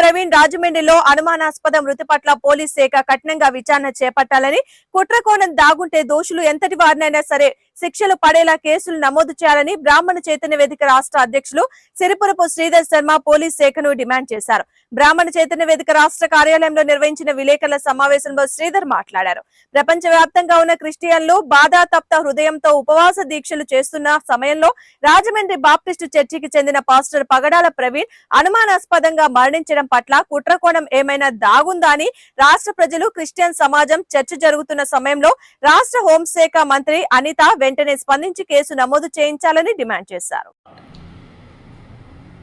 ప్రవీణ్ రాజమండ్రిలో అనుమానాస్పద. మృతి పట్ల పోలీస్ శాఖ కఠినంగా విచారణ చేపట్టాలని కుట్రకోణం దాగుంటే దోషులు ఎంతటి వారినైనా సరే శిక్షలు పడేలా కేసులు నమోదు చేయాలని బ్రాహ్మణ చైతన్య వేదిక రాష్ట్ర అధ్యక్షులు సిరిపురపు శ్రీధర్ శర్మ పోలీస్ శాఖను డిమాండ్ చేశారు. బ్రాహ్మణ చైతన్య వేదిక రాష్ట్ర కార్యాలయంలో నిర్వహించిన విలేకరుల సమావేశంలో శ్రీధర్ మాట్లాడారు. ప్రపంచ వ్యాప్తంగా ఉన్న క్రిస్టియన్లు బాధాతప్త హృదయంతో ఉపవాస దీక్షలు చేస్తున్న సమయంలో రాజమండ్రి బాప్టిస్టు చర్చికి చెందిన పాస్టర్ పగడాల ప్రవీణ్ అనుమానాస్పదంగా మరణించడం పట్ల కుట్రకోణం ఏమైనా దాగుందా అని రాష్ట్ర ప్రజలు క్రిస్టియన్ సమాజం చర్చ జరుగుతున్న సమయంలో రాష్ట్ర హోంశాఖ మంత్రి అనిత వెంటనే స్పందించి కేసు నమోదు చేయించాలని డిమాండ్ చేశారు.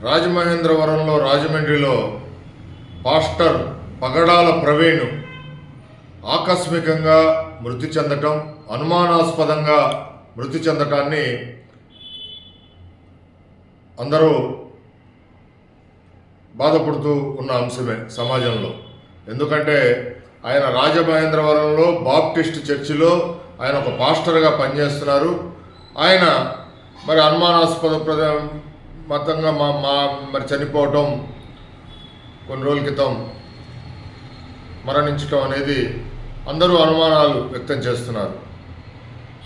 రాజమహేంద్రవరంలో రాజమండ్రిలో పాస్టర్ పగడాల ప్రవీణ్ ఆకస్మికంగా మృతి చెందటం అనుమానాస్పదంగా మృతి చెందటాన్ని అందరూ బాధపడుతూ ఉన్న అంశమే సమాజంలో. ఎందుకంటే ఆయన రాజమహేంద్రవరంలో బాప్టిస్ట్ చర్చిలో ఆయన ఒక పాస్టర్గా పనిచేస్తున్నారు. ఆయన మరి అనుమానాస్పద ప్రద మతంగా మా మా మరి చనిపోవటం కొన్ని రోజుల క్రితం మరణించటం అనేది అందరూ అనుమానాలు వ్యక్తం చేస్తున్నారు.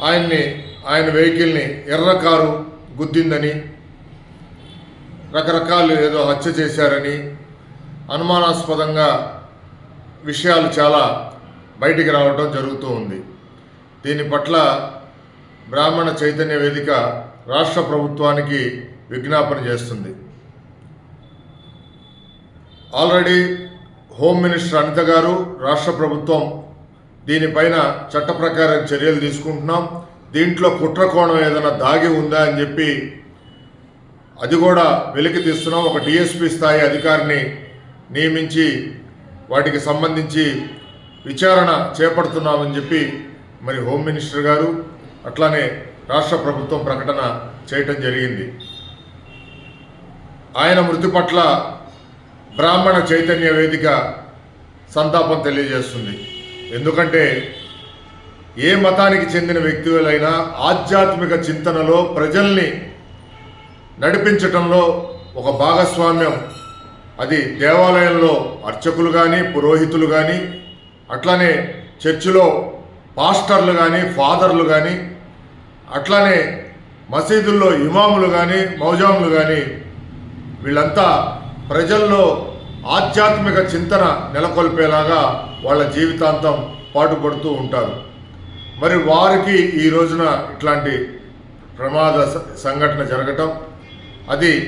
ఆయన్ని ఆయన వెహికల్ని ఎర్ర కారు గుద్దిందని రకరకాలు ఏదో హత్య చేశారని అనుమానాస్పదంగా విషయాలు చాలా బయటికి రావడం జరుగుతూ ఉంది. దీని పట్ల బ్రాహ్మణ చైతన్య వేదిక రాష్ట్ర ప్రభుత్వానికి విజ్ఞాపన చేస్తుంది. ఆల్రెడీ హోమ్ మినిస్టర్ అనిత గారు రాష్ట్ర ప్రభుత్వం దీనిపైన చట్ట ప్రకారం చర్యలు తీసుకుంటున్నాం. దీంట్లో కుట్రకోణం ఏదైనా దాగి ఉందా అని చెప్పి అది కూడా వెలికి తీస్తున్నాం. ఒక డిఎస్పి స్థాయి అధికారిని నియమించి వాటికి సంబంధించి విచారణ చేపడుతున్నామని చెప్పి మరి హోమ్ మినిస్టర్ గారు అట్లానే రాష్ట్ర ప్రభుత్వం ప్రకటన చేయటం జరిగింది. ఆయన మృతి పట్ల బ్రాహ్మణ చైతన్య వేదిక సంతాపం తెలియజేస్తుంది. ఎందుకంటే ఏ మతానికి చెందిన వ్యక్తులైనా ఆధ్యాత్మిక చింతనలో ప్రజల్ని నడిపించటంలో ఒక భాగస్వామ్యం అది దేవాలయంలో అర్చకులు కానీ పురోహితులు కానీ అట్లానే చర్చిలో పాస్టర్లు కానీ ఫాదర్లు కానీ అట్లానే మసీదుల్లో ఇమాములు కానీ మౌజాములు కానీ వీళ్ళంతా ప్రజల్లో ఆధ్యాత్మిక చింతన నెలకొల్పేలాగా వాళ్ళ జీవితాంతం పాటుపడుతూ ఉంటారు. మరి వారికి ఈ రోజున ఇట్లాంటి ప్రమాద సంఘటన జరగటం అది